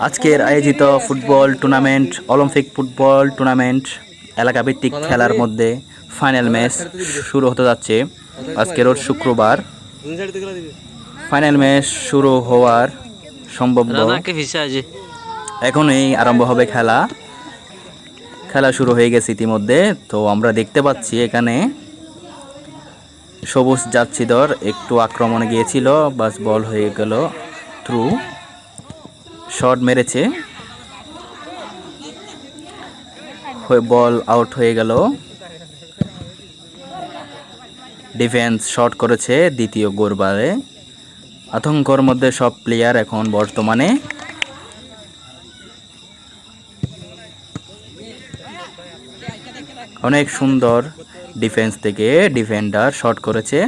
আজকের আয়োজিত football tournament Olympic football tournament এলাকাভিত্তিক খেলার মধ্যে ফাইনাল ম্যাচ শুরু হতে যাচ্ছে। আজকের রোজ শুক্রবার ফাইনাল ম্যাচ শুরু হওয়ার সম্ভব এখনই আরম্ভ হবে খেলা। খেলা শুরু হয়ে গেছে ইতিমধ্যে। তো আমরা দেখতে পাচ্ছি এখানে সবুজ যাচ্ছি যাচ্ছিদর একটু আক্রমণে গিয়েছিল বাস বল হয়ে গেল থ্রু শট মেরেছে। বল আউট হয়ে গেল। ডিফেন্স শট করেছে দ্বিতীয় গোরবারে আতঙ্কর মধ্যে সব প্লেয়ার এখন বর্তমানে। অনেক সুন্দর ডিফেন্স থেকে ডিফেন্ডার শট করেছে,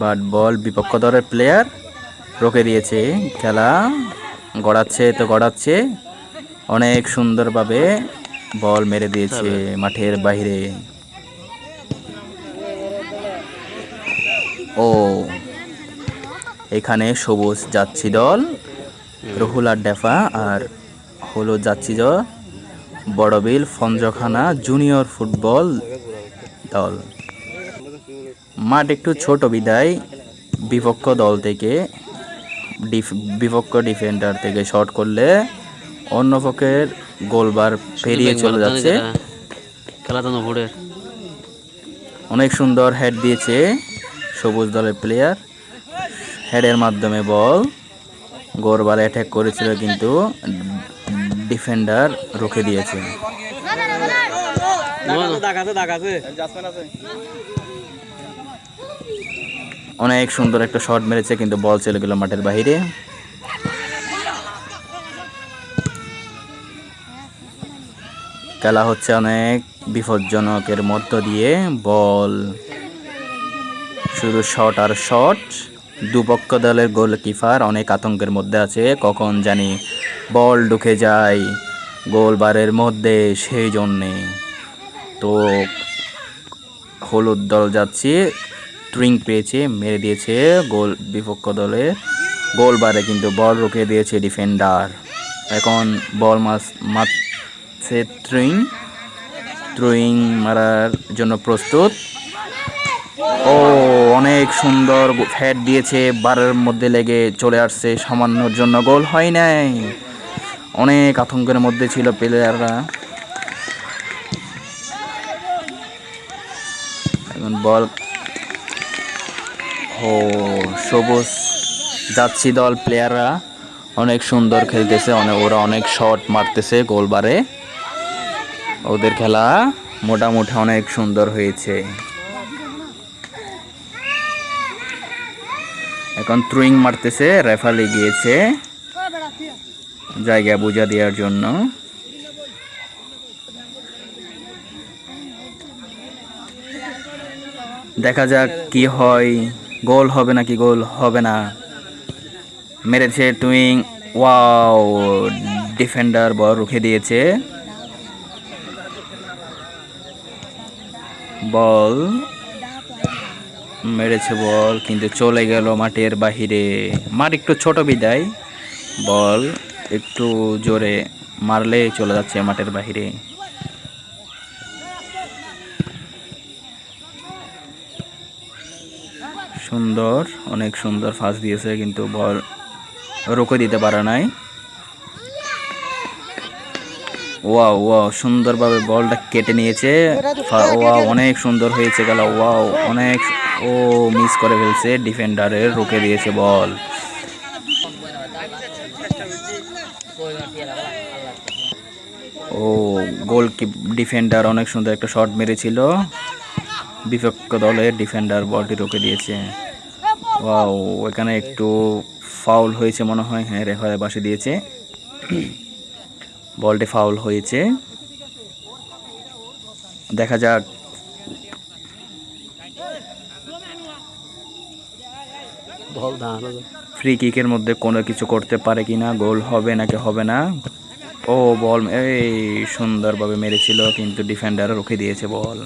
বাট বল বিপক্ষ দলের প্লেয়ার রোকে দিয়েছে খেলা। গড়াচ্ছে তো গড়াচ্ছে। অনেক সুন্দরভাবে বল মেরে দিয়েছে মাঠের বাইরে। ও এখানে সবুজ যাচ্ছি দল রহুল আর ডেফা আর হলুদ যাচ্ছি দল বড়বিল ফঞ্জখানা জুনিয়র ফুটবল দল। মাঠ একটু ছোট বিদায় বিপক্ষ দল থেকে। বিপক্ষ ডিফেন্ডার থেকে শট করলে অন্য পক্ষের গোলবার পেরিয়ে চলে যাচ্ছে অনেক সুন্দর হেড দিয়েছে সবুজ দলের প্লেয়ার হেডের মাধ্যমে বল গোরবাল অ্যাটাক করেছিল কিন্তু ডিফেন্ডার রুখে দিয়েছে অনেক সুন্দর একটা শট মেরেছে, কিন্তু বল চলে গেল মাঠের বাইরে খেলা হচ্ছে অনেক বিপজ্জনকের মধ্য দিয়ে বল শুধু শট আর শট দুপক্ষ দলের গোলকিপার অনেক আতঙ্কের মধ্যে আছে, কখন জানি বল ঢুকে যায় গোলবারের মধ্যে সেই জন্যে। তো হলুদ দল যাচ্ছে ট্রিং পেয়েছে, মেরে দিয়েছে গোল বিপক্ষ দলের গোলবারে কিন্তু বল রুখে দিয়েছে ডিফেন্ডার এখন বল মাস মারছে ট্রিং থ্রোয়িং মারার জন্য প্রস্তুত। ও, অনেক সুন্দর হেড দিয়েছে, বারের মধ্যে লেগে চলে আসছে, সামান্যর জন্য গোল হয় নাই। অনেক আতঙ্কের মধ্যে ছিল প্লেয়াররা এখন বল ও, সবুজ যাচ্ছি দল প্লেয়াররা অনেক সুন্দর খেলতেছে অনেক ওরা অনেক শট মারতেছে গোলবারে। ওদের খেলা মোটামুটি অনেক সুন্দর হয়েছে। এখন থ্রুইং মারতেছে রেফালি গিয়েছে জায়গা বুঝা দেওয়ার জন্য। দেখা যাক কি হয়। গোল হবে নাকি গোল হবে না? মেরেছে টুইং, ওয়াও, ডিফেন্ডার বল রুখে দিয়েছে। বল, মেরেছে বল, কিন্তু চলে গেল মাঠের বাহিরে। মাঠ একটু ছোট বিদায়। বল একটু জোরে মারলে চলে যাচ্ছে মাঠের বাহিরে। সুন্দর, অনেক সুন্দর ফাঁস দিয়েছে, কিন্তু বল রুখে দিতে পারে নাই। ওয়াও ওয়াও, সুন্দরভাবে বলটা কেটে নিয়েছে। ওয়াও, অনেক সুন্দর হয়েছে গেল, ওয়াও, অনেক ও মিস করে ফেলছে, ডিফেন্ডারের রুখে দিয়েছে বল। ও গোল ডিফেন্ডার অনেক সুন্দর একটা শট মেরেছিল। বিপক্ষ দলের ডিফেন্ডার বলটি রুখে দিয়েছে। ওয়াও এখানে একটু ফাউল হয়েছে মনে হয়। হ্যাঁ রেফারে বাসে দিয়েছে। বলটি ফাউল হয়েছে। দেখা যাক। ফ্রি কিকের মধ্যে কোনো কিছু করতে পারে কিনা গোল হবে নাকি হবে না? ও বল এই সুন্দরভাবে মেরেছিল কিন্তু ডিফেন্ডার রুখে দিয়েছে বল।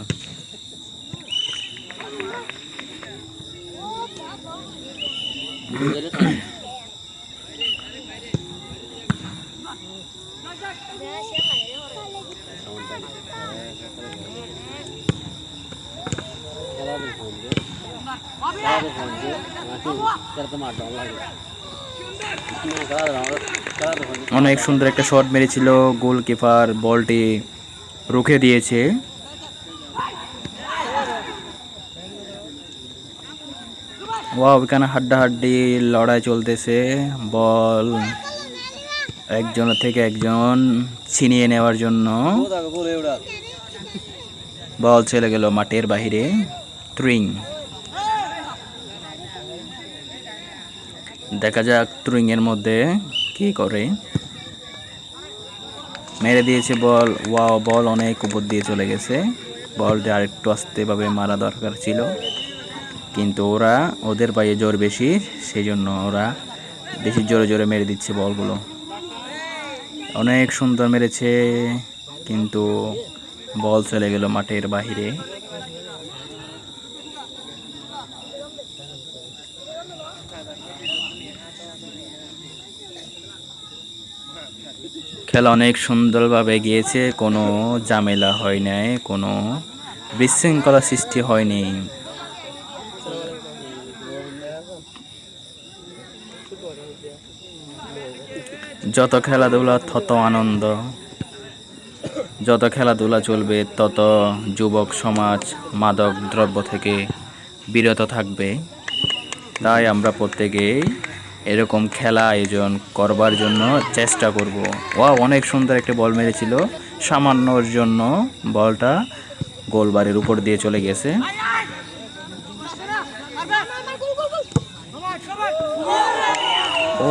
অনেক সুন্দর একটা শট মেরেছিল গোলকিপার বলটি রুখে দিয়েছে। ওয়াও এখানে হাড্ডাহাড্ডি, লড়াই চলতেছে, বল একজন থেকে একজন ছিনিয়ে নেওয়ার জন্য। বল চলে গেল মাঠের বাহিরে ট্রিং দেখা যাক এর মধ্যে কি করে? মেরে দিয়েছে বল। ওয়াও, বল অনেক উপর দিয়ে চলে গেছে। বলটা আরেকটু আস্তেভাবে মারা দরকার ছিল। কিন্তু ওরা ওদের পায়ে জোর বেশি সেই জন্য ওরা বেশি জোরে জোরে মেরে দিচ্ছে বলগুলো। অনেক সুন্দর মেরেছে, কিন্তু বল চলে গেল মাঠের বাহিরে। খেলা অনেক সুন্দরভাবে গিয়েছে, কোনো ঝামেলা হয় নাই, কোনো বিশৃঙ্খলা সৃষ্টি হয়নি। যত খেলাধুলা, তত আনন্দ। যত খেলাধুলা চলবে, তত যুবক সমাজ, মাদক দ্রব্য থেকে বিরত থাকবে। তাই আমরা প্রত্যেকেই এরকম খেলা আয়োজন করবার জন্য চেষ্টা করব। ও অনেক সুন্দর একটা বল মেরেছিল। সামান্যর জন্য বলটা গোলবারের উপর দিয়ে চলে গেছে। ও,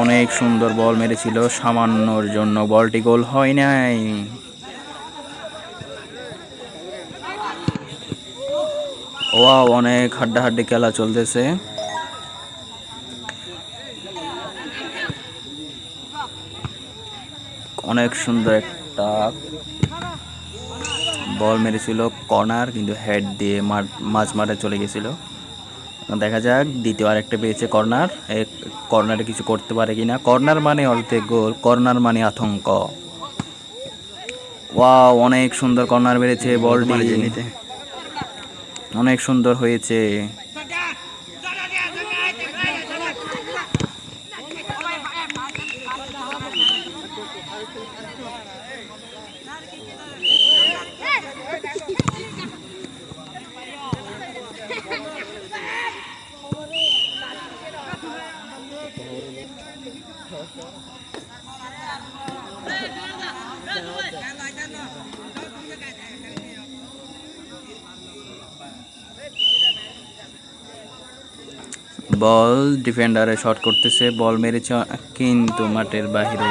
অনেক সুন্দর বল মেরেছিল। সামান্যর জন্য বলটি গোল হয় নাই। ওয়াও, অনেক হাড্ডাহাড্ডি খেলা চলতেছে। অনেক সুন্দর একটা বল মেরেছিল কর্নার কিন্তু হেড দিয়ে মাঝ মাঠে চলে গেছিল। দেখা যাক দ্বিতীয় আরেকটা পেয়েছে কর্নার। এই কর্নারে কিছু করতে পারে কি না কর্নার মানে অর্ধেক গোল কর্নার মানে আতঙ্ক। ওয়াও অনেক সুন্দর কর্নার মেরেছে বলটি। অনেক সুন্দর হয়েছে। বল ডিফেন্ডারে শট করতেছে বল মেরেছে কিন্তু মাঠের বাইরে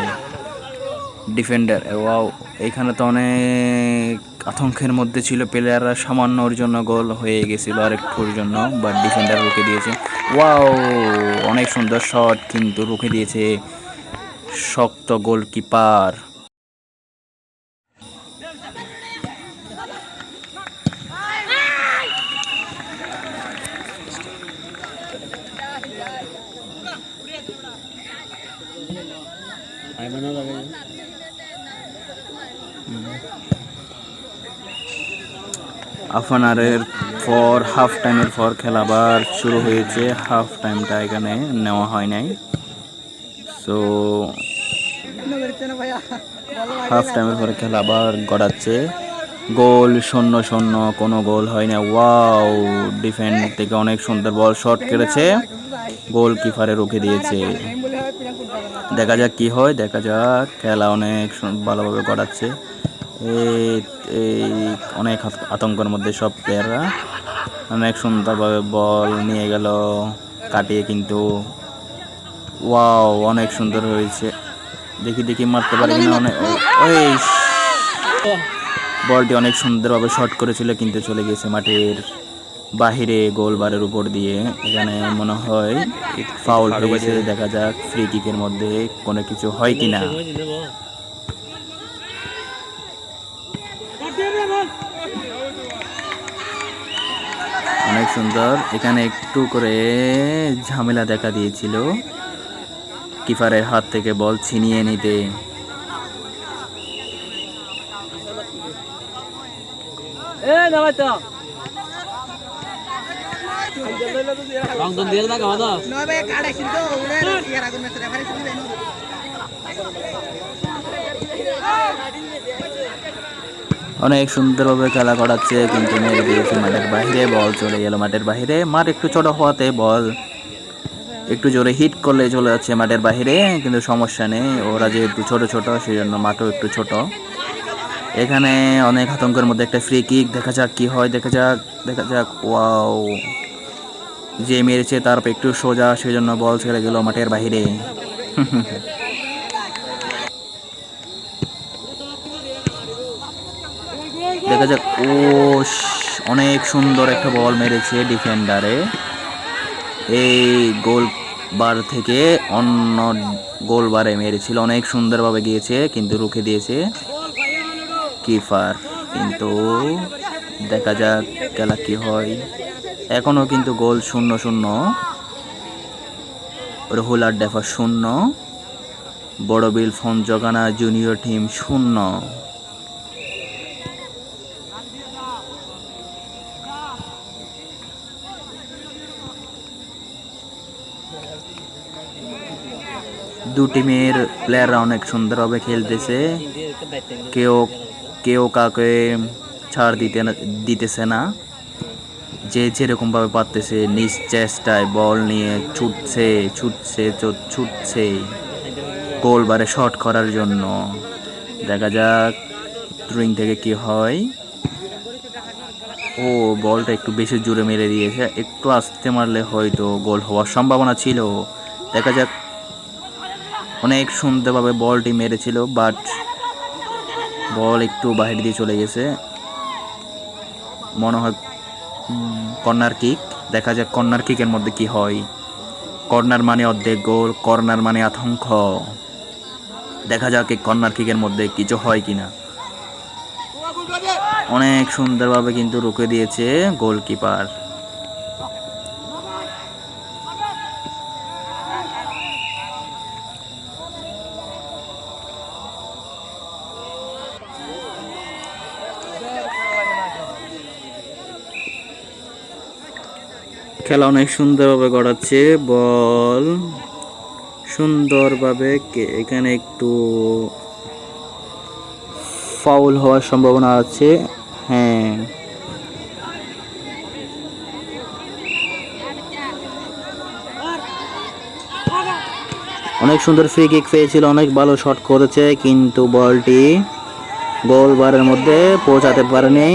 ডিফেন্ডার ওয়াও এখানে তো অনেক আতঙ্কের মধ্যে ছিল প্লেয়াররা সামান্য ওর জন্য গোল হয়ে গেছিল আরেকটুর জন্য বাট ডিফেন্ডার রুখে দিয়েছে। ওয়াও অনেক সুন্দর শট কিন্তু রুখে দিয়েছে শক্ত গোলকিপার হাফ অ্যান আওয়ারের পর হাফ টাইমের পর খেলা আবার শুরু হয়েছে হাফ টাইমটা এখানে নেওয়া হয় নাই সো হাফ টাইমের পরে খেলা আবার গড়াচ্ছে গোল শূন্য শূন্য কোনো গোল হয় না ওয়াও ডিফেন্ড থেকে অনেক সুন্দর বল শট কেটেছে। গোল কিপারে রুখে দিয়েছে। দেখা যাক কি হয়, দেখা যাক। খেলা অনেক ভালোভাবে গড়াচ্ছে। এই অনেক আত- আতঙ্কের মধ্যে সব প্লেয়াররা অনেক সুন্দরভাবে বল নিয়ে গেল, কাটিয়ে কিন্তু। ওয়াও, অনেক সুন্দর হয়েছে। দেখি দেখি মারতে পারি না অনেক। ওই বলটি অনেক সুন্দরভাবে শট করেছিল, কিন্তু চলে গেছে মাঠের বাহিরে গোলবারের উপর দিয়ে এখানে মনে হয় ফাউল হয়েছে। দেখা যাক ফ্রি কিকের মধ্যে কোনো কিছু হয় কি না অনেক সুন্দর। এখানে একটু করে ঝামেলা দেখা দিয়েছিল। কিপারের হাত থেকে বল ছিনিয়ে নিতে। এ রং দিয়ে তো নয় ভাই কাটাইছিল তো ওরে ইয়ার আগুন মেসে রেফারি ছিল অনেক সুন্দরভাবে খেলা করাচ্ছে কিন্তু মেরে দিয়েছে মাঠের বাইরে বল চলে গেল মাঠের বাইরে। মাঠ একটু ছোট হওয়াতে বল একটু জোরে হিট করলে চলে যাচ্ছে মাঠের বাইরে কিন্তু সমস্যা নেই। ওরা যেহেতু ছোট ছোট সেই জন্য মাঠও একটু ছোট। এখানে অনেক আতঙ্কের মধ্যে একটা ফ্রি কিক দেখা যাক কি হয় দেখা যাক দেখা যাক ওয়াও যে মেরেছে তার একটু সোজা সেই জন্য বল ছেড়ে গেল মাঠের বাইরে। দেখা যাক, ও অনেক সুন্দর একটা বল মেরেছে ডিফেন্ডারে। এই গোল বার থেকে অন্য গোল বারে মেরেছিল, অনেক সুন্দরভাবে গিয়েছে, কিন্তু রুখে দিয়েছে কিপার। কিন্তু দেখা যাক, খেলা কি হয়। এখনও কিন্তু গোল শূন্য শূন্য। রহুলার ডেফা শূন্য। বড় বিল ফোন জগানা জুনিয়র টিম শূন্য। দু টিমের প্লেয়াররা অনেক সুন্দরভাবে খেলতেছে। কেউ কেউ কাউকে ছাড় দিতে দিতেছে না। যে যেরকমভাবে পারতেছে, নিজ চেষ্টায় বল নিয়ে ছুটছে ছুটছে ছুটছে গোল বারে শট করার জন্য। দেখা যাক থ্রুইং থেকে কি হয়। ও, বলটা একটু বেশি জোরে মেরে দিয়েছে। একটু আস্তে মারলে হয়তো গোল হওয়ার সম্ভাবনা ছিল। দেখা যাক। অনেক সুন্দরভাবে বলটি মেরেছিল বাট বল একটু বাইরে দিয়ে চলে গেছে। মনে হয় কর্নার কিক। দেখা যাক কর্নার কিকের মধ্যে কি হয়। কর্নার মানে অর্ধেক গোল, কর্নার মানে আতঙ্ক। দেখা যাক এই কর্নার কিকের মধ্যে কিছু হয় কি না অনেক সুন্দরভাবে কিন্তু রুখে দিয়েছে গোলকিপার। খেলা অনেক সুন্দরভাবে গড়াচ্ছে। বল সুন্দরভাবে এখানে একটু ফাউল হওয়ার সম্ভাবনা আছে। হ্যাঁ। অনেক সুন্দর ফ্রি কিক পেয়েছিল, অনেক ভালো শট করেছে, কিন্তু বলটি গোল বারের মধ্যে পৌঁছাতে পারেনি।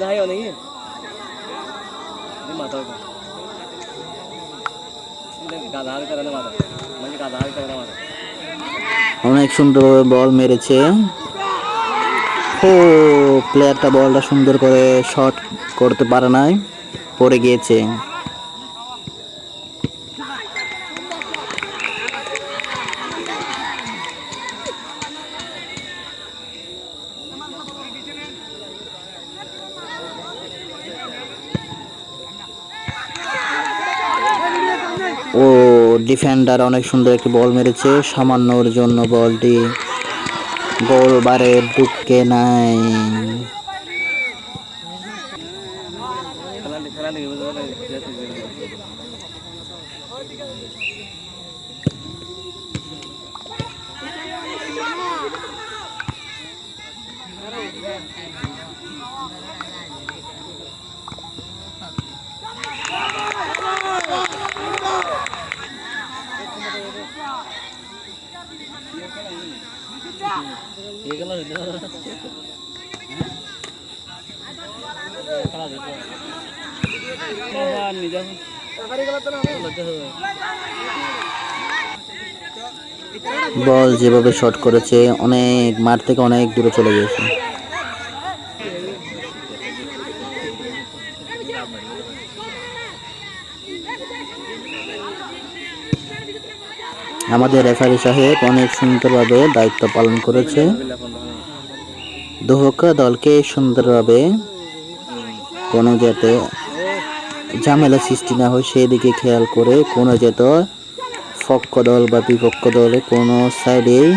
কিছু সুন্দর মাথা গাধার হাতে করে মাথা। মানে গাধার মাথা। অনেক বল মেরেছে। ও প্লেয়ারটা বলটা সুন্দর করে শট করতে পারে নাই। পড়ে গিয়েছে ও ডিফেন্ডার অনেক সুন্দর একটি বল মেরেছে। সামান্যর জন্য বলটি গোল বারে ঢুকে নাই খেলা খেলা দেখে বুঝতে পারলে বল যেভাবে শট করেছে অনেক মাঠ থেকে অনেক দূরে চলে গিয়েছে। আমাদের রেফারি সাহেব অনেক সুন্দরভাবে দায়িত্ব পালন করেছে। দোহকা দলকে সুন্দরভাবে কোনো যাতে ঝামেলা সৃষ্টি না হয় সেই দিকে খেয়াল করে কোনো যাতে পক্ষ দল বা বিপক্ষ দলে কোনো সাইডেই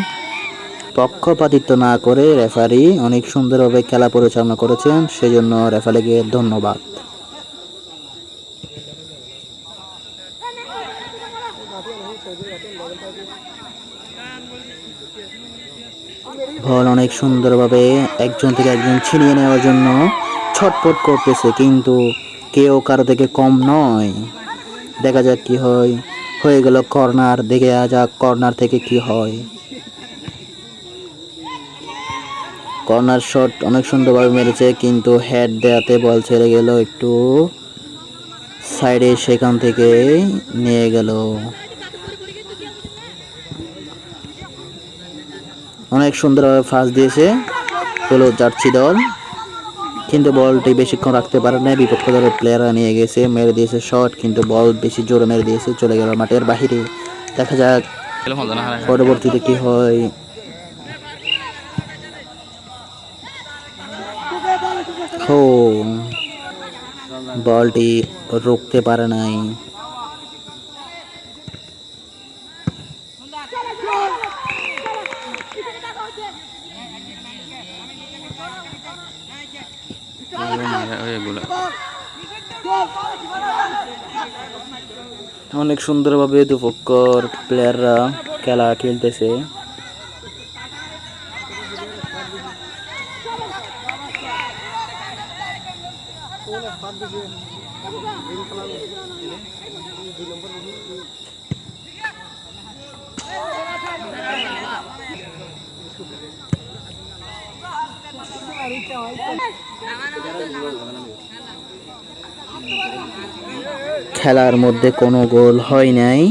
পক্ষপাতিত্ব না করে রেফারি অনেক সুন্দরভাবে খেলা পরিচালনা করেছেন। সেজন্য রেফারিকে ধন্যবাদ। বল অনেক সুন্দরভাবে একজন থেকে একজন ছিনিয়ে নেওয়ার জন্য ছটফট করতেছে, কিন্তু কেউ কারও থেকে কম নয়। দেখা যাক কি হয়। হয়ে গেল কর্নার, দেখে যাক কর্নার থেকে কি হয়। কর্নার শট অনেক সুন্দরভাবে মেরেছে, কিন্তু হেড দেয়াতে বল ছেড়ে গেল, একটু সাইডে সেখান থেকে নিয়ে গেল। অনেক সুন্দরভাবে ফাঁস দিয়েছে। হলো জার্সি দল। কিন্তু বলটি বেশিক্ষণ রাখতে পারে না বিপক্ষ দলের প্লেয়াররা নিয়ে গেছে, মেরে দিয়েছে শট কিন্তু বল বেশি জোরে মেরে দিয়েছে, চলে গেল মাঠের বাহিরে দেখা যাক পরবর্তীতে কি হয়। বলটি রুখতে পারে নাই। অনেক সুন্দরভাবে দুপক্ষর প্লেয়াররা খেলা খেলতেছে। খেলার মধ্যে কোনো গোল হয় নাই।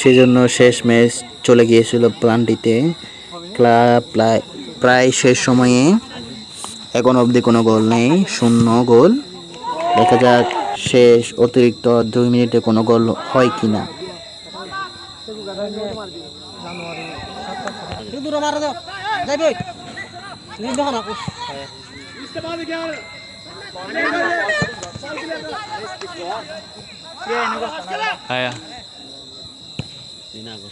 সেজন্য শেষ ম্যাচ চলে গিয়েছিল প্লান্টিতে। ক্লাব প্রায় শেষ সময়ে এখন অবধি কোনো গোল নেই, শূন্য গোল। দেখা যাক শেষ অতিরিক্ত দুই মিনিটে কোনো গোল হয় কি না। মারা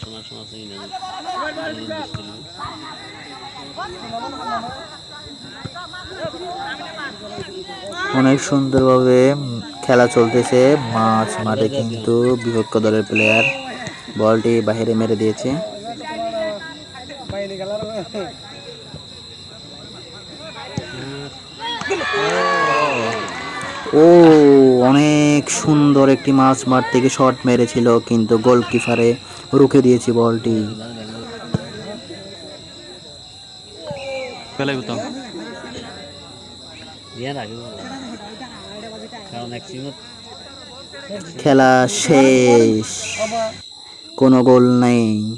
শোনা সেই না অনেক সুন্দরভাবে খেলা চলতেছে। মাছ মাঠে কিন্তু বিপক্ষ দলের প্লেয়ার বলটি বাইরে মেরে দিয়েছে। ও অনেক সুন্দর একটি মাছ মাঠ থেকে শট মেরেছিল কিন্তু গোলকিপারে রুখে দিয়েছি বলটি। এক সিমত খেলা শেষ। কোনো গোল নেই।